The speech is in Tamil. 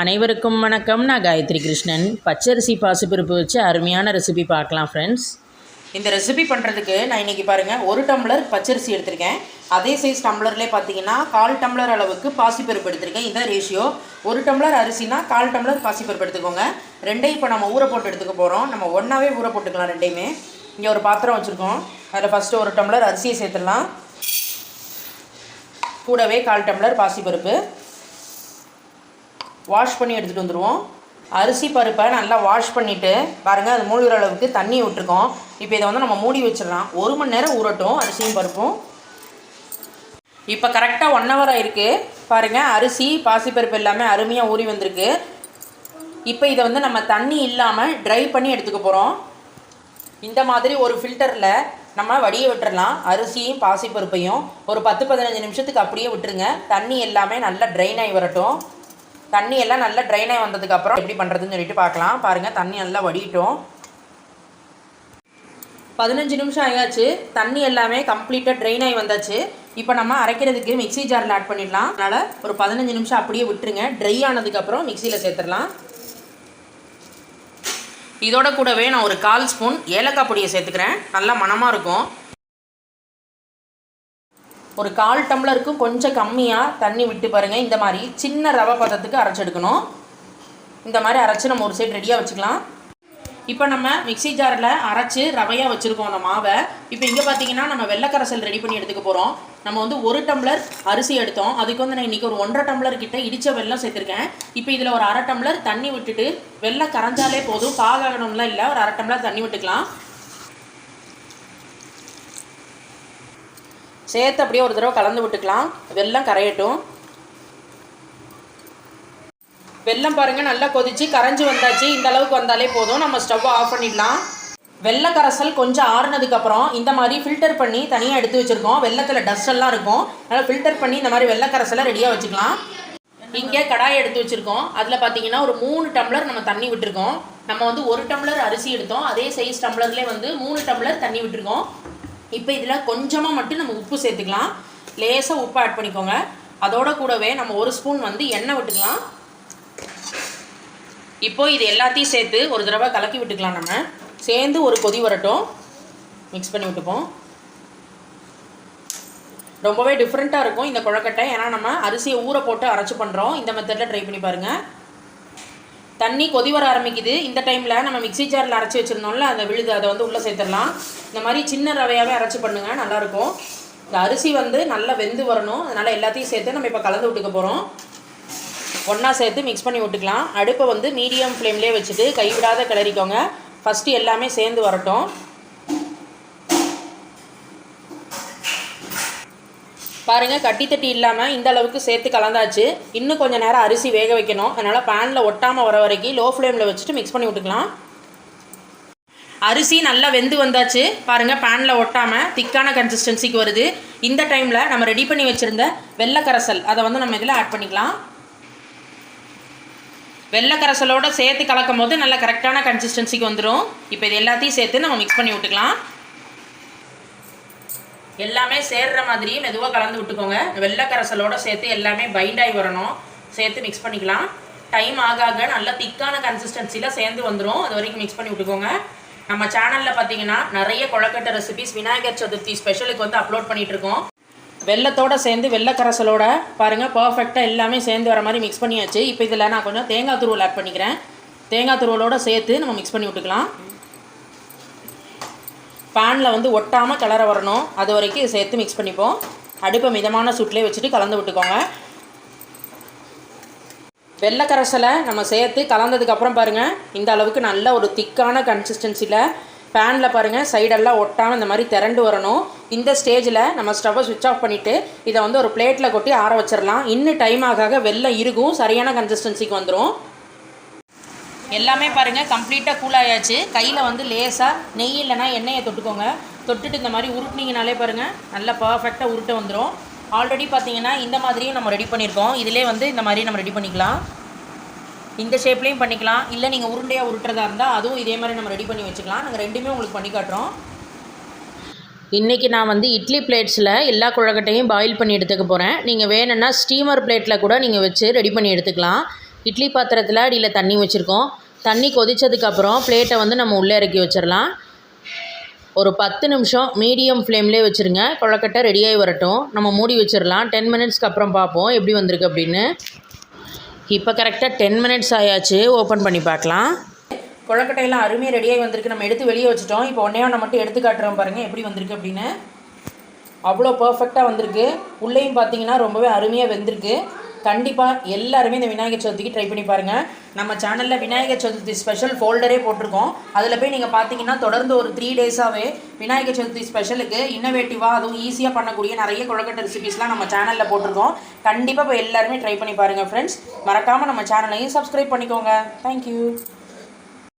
அனைவருக்கும் வணக்கம். நான் காயத்ரி கிருஷ்ணன். பச்சரிசி பாசுப்பருப்பு வச்சு அருமையான ரெசிபி பார்க்கலாம் ஃப்ரெண்ட்ஸ் இந்த ரெசிபி பண்ணுறதுக்கு நான் இன்றைக்கி பாருங்கள் ஒரு டம்ளர் பச்சரிசி எடுத்திருக்கேன். அதே சைஸ் டம்ளர்லேயே பார்த்தீங்கன்னா கால் டம்ளர் அளவுக்கு பாசிப்பருப்பு எடுத்திருக்கேன். இதான் ரேஷியோ ஒரு டம்ளர் அரிசினா கால் டம்ளர் பாசிப்பருப்பு எடுத்துக்கோங்க. ரெண்டையும் இப்போ நம்ம ஊற போட்டு எடுத்துக்க போகிறோம் நம்ம ஒன்றாவே ஊற போட்டுக்கலாம் ரெண்டையுமே. இங்கே ஒரு பாத்திரம் வச்சுருக்கோம். அதில் ஃபஸ்ட்டு ஒரு டம்ளர் அரிசியை சேர்த்துடலாம். கூடவே கால் டம்ளர் பாசிப்பருப்பு. வாஷ் பண்ணி எடுத்துகிட்டு வந்துடுவோம் அரிசி பருப்பை நல்லா வாஷ் பண்ணிவிட்டு பாருங்கள் அது மூழ்கிற அளவுக்கு தண்ணி விட்டுருக்கோம். இப்போ இதை வந்து நம்ம மூடி வச்சிடலாம். ஒரு மணி நேரம் ஊறட்டும் அரிசியும் பருப்பும். இப்போ கரெக்டாக ஒன் ஹவர் ஆயிருக்கு. பாருங்கள் அரிசி பாசிப்பருப்பு எல்லாமே அருமையாக ஊறி வந்திருக்கு. இப்போ இதை வந்து நம்ம தண்ணி இல்லாமல் ட்ரை பண்ணி எடுத்துக்க போகிறோம் இந்த மாதிரி ஒரு ஃபில்டரில் நம்ம வடிய விட்டுறலாம். அரிசியும் பாசிப்பருப்பையும். ஒரு பத்து பதினஞ்சு நிமிஷத்துக்கு அப்படியே விட்டுருங்க. தண்ணி எல்லாமே நல்லா ட்ரைன் ஆகி வரட்டும். தண்ணி எல்லாம் நல்லா ட்ரைன் ஆகி வந்ததுக்கப்புறம் எப்படி பண்ணுறதுன்னு சொல்லிட்டு பார்க்கலாம். பாருங்கள் தண்ணி நல்லா வடிட்டோம் பதினஞ்சு நிமிஷம் ஆயாச்சு. தண்ணி எல்லாமே கம்ப்ளீட்டாக ட்ரைன் ஆகி வந்தாச்சு. இப்போ நம்ம அரைக்கிறதுக்கு மிக்ஸி ஜாரில் ஆட் பண்ணிடலாம். அதனால் ஒரு பதினஞ்சு நிமிஷம் அப்படியே விட்டுருங்க. ட்ரை ஆனதுக்கப்புறம் மிக்சியில் சேர்த்துடலாம். இதோட கூடவே நான் ஒரு கால் ஸ்பூன் ஏலக்காய் பொடியை சேர்த்துக்கிறேன். நல்லா மணமாக இருக்கும். ஒரு கால் டம்ளருக்கும் கொஞ்சம் கம்மியாக தண்ணி விட்டு பாருங்கள் இந்த மாதிரி சின்ன ரவை பதத்துக்கு அரைச்செடுக்கணும் இந்த மாதிரி அரைச்சி நம்ம ஒரு சைடு ரெடியாக வச்சுக்கலாம். இப்போ நம்ம மிக்ஸி ஜாரில் அரைச்சி ரவையாக வச்சுருக்கோம் அந்த மாவை. இப்போ இங்கே பார்த்தீங்கன்னா நம்ம வெள்ளைக்கரசல் ரெடி பண்ணி எடுத்துக்க போகிறோம் நம்ம வந்து ஒரு டம்ளர் அரிசி எடுத்தோம். அதுக்கு வந்து நான் இன்றைக்கி ஒரு ஒன்றரை டம்ளர் கிட்ட இடித்த வெள்ளம் சேர்த்துருக்கேன். இப்போ இதில் ஒரு அரை டம்ளர் தண்ணி விட்டுட்டு வெள்ளம் கரைஞ்சாலே போதும். பாகாகணும்லாம் இல்லை. ஒரு அரை டம்ளர் தண்ணி விட்டுக்கலாம். சேர்த்து அப்படியே ஒரு தடவை கலந்து விட்டுக்கலாம். வெல்லம் கரையட்டும். வெல்லம் பாருங்கள் நல்லா கொதிச்சு கரைஞ்சி வந்தாச்சு. இந்த அளவுக்கு வந்தாலே போதும். நம்ம ஸ்டவ்வை ஆஃப் பண்ணிடலாம். வெள்ளை கரைசல் கொஞ்சம் ஆறுனதுக்கப்புறம் இந்த மாதிரி ஃபில்டர் பண்ணி தனியாக எடுத்து வச்சுருக்கோம். வெள்ளத்தில் டஸ்டெல்லாம் இருக்கும். அதனால் ஃபில்டர் பண்ணி இந்த மாதிரி வெள்ளை கரைசலை ரெடியாக வச்சுக்கலாம். இங்கே கடாய் எடுத்து வச்சுருக்கோம். அதில் பார்த்தீங்கன்னா ஒரு மூணு டம்ளர் நம்ம தண்ணி விட்டுருக்கோம். நம்ம வந்து ஒரு டம்ளர் அரிசி எடுத்தோம். அதே சைஸ் டம்ளர்லேயே வந்து மூணு டம்ளர் தண்ணி விட்டுருக்கோம். இப்போ இதில் கொஞ்சமாக மட்டும் நம்ம உப்பு சேர்த்துக்கலாம். லேசாக உப்பு ஆட் பண்ணிக்கோங்க. அதோட கூடவே நம்ம ஒரு ஸ்பூன் வந்து எண்ணெய் விட்டுக்கலாம். இப்போது இது எல்லாத்தையும் சேர்த்து ஒரு தடவை கலக்கி விட்டுக்கலாம் நம்ம. சேர்ந்து ஒரு கொதி வரட்டும். மிக்ஸ் பண்ணி விட்டுப்போம். ரொம்பவே டிஃப்ரெண்ட்டாக இருக்கும் இந்த குழக்கட்டை. ஏன்னா நம்ம அரிசியை ஊற போட்டு அரைச்சி பண்ணுறோம் இந்த மெத்தடில் ட்ரை பண்ணி பாருங்கள் தண்ணி கொதி வர ஆரம்பிக்குது. இந்த டைமில் நம்ம மிக்ஸி ஜாரில் அரைச்சி வச்சுருந்தோம்ல அந்த விழுது அதை வந்து உள்ளே சேர்த்துடலாம். இந்த மாதிரி சின்ன ரவையாகவே அரைச்சி பண்ணுங்கள் நல்லாயிருக்கும். இந்த அரிசி வந்து நல்லா வெந்து வரணும். அதனால் எல்லாத்தையும் சேர்த்து நம்ம இப்போ கலந்து விட்டுக்க போகிறோம் ஒன்றா சேர்த்து மிக்ஸ் பண்ணி விட்டுக்கலாம். அடுப்பை வந்து மீடியம் ஃப்ளேம்லேயே வச்சுட்டு கைவிடாத கிளறிக்கோங்க. ஃபஸ்ட்டு எல்லாமே சேர்ந்து வரட்டும். பாருங்கள் கட்டி தட்டி இல்லாமல் இந்த அளவுக்கு சேர்த்து கலந்தாச்சு. இன்னும் கொஞ்சம் நேரம் அரிசி வேக வைக்கணும். அதனால் பேனில் ஒட்டாமல் வர வரைக்கும் லோ ஃப்ளேமில் வச்சுட்டு மிக்ஸ் பண்ணி விட்டுக்கலாம். அரிசி நல்லா வெந்து வந்தாச்சு. பாருங்கள் பேனில் ஒட்டாமல் திக்கான கன்சிஸ்டன்சிக்கு வருது. இந்த டைமில் நம்ம ரெடி பண்ணி வச்சுருந்த வெள்ளை கரைசல் அதை வந்து நம்ம இதில் ஆட் பண்ணிக்கலாம். வெள்ளை சேர்த்து கலக்கும் போது நல்ல கரெக்டான கன்சிஸ்டன்சிக்கு வந்துடும் இப்போ இது எல்லாத்தையும் சேர்த்து நம்ம மிக்ஸ் பண்ணி விட்டுக்கலாம். எல்லாமே சேர்ற மாதிரியும் மெதுவாக கலந்து விட்டுக்கோங்க. வெள்ளை சேர்த்து எல்லாமே பைண்ட் ஆகி வரணும். சேர்த்து மிக்ஸ் பண்ணிக்கலாம். டைம் ஆக ஆக நல்லா திக்கான கன்சிஸ்டன்சியில் சேர்ந்து வந்துடும் அது வரைக்கும் மிக்ஸ் பண்ணி விட்டுக்கோங்க. நம்ம சேனலில் பார்த்தீங்கன்னா நிறைய கொழக்கட்டை ரெசிபிஸ் விநாயகர் சதுர்த்தி ஸ்பெஷலுக்கு வந்து அப்லோட் பண்ணிகிட்ருக்கோம் வெள்ளத்தோடு சேர்ந்து வெள்ளை பாருங்கள் பர்ஃபெக்டாக எல்லாமே சேர்ந்து வர மாதிரி மிக்ஸ் பண்ணியாச்சு. இப்போ இதில் நான் கொஞ்சம் தேங்காய் துருவல் ஆட் பண்ணிக்கிறேன். தேங்காய் துருவலோடு சேர்த்து நம்ம மிக்ஸ் பண்ணி விட்டுக்கலாம். பேனில் வந்து ஒட்டாமல் கிளற வரணும். அது வரைக்கும் சேர்த்து மிக்ஸ் பண்ணிப்போம். அடுப்பை மிதமான சுட்டிலே வச்சுட்டு கலந்து விட்டுக்கோங்க. வெள்ளைக்கரசலை நம்ம சேர்த்து கலந்ததுக்கப்புறம் பாருங்கள் இந்த அளவுக்கு நல்ல ஒரு திக்கான கன்சிஸ்டன்சியில் பேனில் பாருங்கள் சைடெல்லாம் ஒட்டாமல் இந்த மாதிரி திரண்டு வரணும். இந்த ஸ்டேஜில் நம்ம ஸ்டவ்வை சுவிட்ச் ஆஃப் பண்ணிவிட்டு இதை வந்து ஒரு பிளேட்டில் கொட்டி ஆற வச்சிடலாம். இன்னும் டைம் ஆக ஆக வெள்ளம் இருக்கும் சரியான கன்சிஸ்டன்சிக்கு வந்துடும் எல்லாமே பாருங்கள் கம்ப்ளீட்டாக கூல் ஆயாச்சு. கையில் வந்து லேசாக நெய் இல்லைனா எண்ணெயை தொட்டுக்கோங்க. தொட்டுட்டு இந்த மாதிரி உருட்டினீங்கனாலே பாருங்கள் நல்லா பர்ஃபெக்டாக உருட்ட வந்துடும் ஆல்ரெடி பார்த்தீங்கன்னா இந்த மாதிரியும் நம்ம ரெடி பண்ணியிருக்கோம் இதிலே வந்து இந்த மாதிரி நம்ம ரெடி பண்ணிக்கலாம். இந்த ஷேப்லேயும் பண்ணிக்கலாம். இல்லை நீங்கள் உருண்டையாக உருட்டுறதா இருந்தால் அதுவும் இதே மாதிரி நம்ம ரெடி பண்ணி வச்சுக்கலாம். நாங்கள் ரெண்டுமே உங்களுக்கு பண்ணி காட்டுறோம். இன்றைக்கி நான் வந்து இட்லி பிளேட்ஸில் எல்லா குழக்கட்டையும் பாயில் பண்ணி எடுத்துக்க போகிறேன் நீங்கள் வேணும்னா ஸ்டீமர் பிளேட்டில் கூட நீங்கள் வச்சு ரெடி பண்ணி எடுத்துக்கலாம். இட்லி பாத்திரத்தில் அடியில் தண்ணி வச்சுருக்கோம். தண்ணி கொதித்ததுக்கப்புறம் பிளேட்டை வந்து நம்ம உள்ளே இறக்கி வச்சிடலாம் ஒரு பத்து நிமிஷம் மீடியம் ஃப்ளேம்லேயே வச்சுருங்க. கொழக்கட்டை ரெடியாகி வரட்டும். நம்ம மூடி வச்சிடலாம் டென் மினிட்ஸ்க்கு அப்புறம் பார்ப்போம். எப்படி வந்திருக்கு அப்படின்னு. இப்போ கரெக்டாக டென் மினிட்ஸ் ஆயாச்சு. ஓப்பன் பண்ணி பார்க்கலாம். கொழக்கட்டையெல்லாம் அருமையாக ரெடியாகி வந்திருக்கு. நம்ம எடுத்து வெளியே வச்சுட்டோம். இப்போ ஒன்றே ஒன்று மட்டும் எடுத்து காட்டுறோம் பாருங்கள் எப்படி வந்திருக்கு அப்படின்னு. அவ்வளோ பர்ஃபெக்டாக வந்திருக்கு. உள்ளேயும் பார்த்தீங்கன்னா ரொம்பவே அருமையாக வெந்திருக்கு. கண்டிப்பாக எல்லாருமே இந்த விநாயகர் சதுர்த்திக்கு ட்ரை பண்ணி பாருங்கள் நம்ம சேனலில் விநாயகர் சதுர்த்தி ஸ்பெஷல் ஃபோல்டரே போட்டிருக்கோம். அதில் போய் நீங்கள் பார்த்தீங்கன்னா தொடர்ந்து ஒரு த்ரீ டேஸாகவே விநாயகர் சதுர்த்தி ஸ்பெஷலுக்கு இன்னோவேட்டிவாக அதுவும் ஈஸியாக பண்ணக்கூடிய நிறைய குழக்கட்ட ரெசிபிஸ்லாம் நம்ம சேனலில் போட்டிருக்கோம். கண்டிப்பாக இப்போ எல்லாருமே ட்ரை பண்ணி பாருங்கள் ஃப்ரெண்ட்ஸ் மறக்காமல் நம்ம சேனலையும் சப்ஸ்கிரைப் பண்ணிக்கோங்க. தேங்க்யூ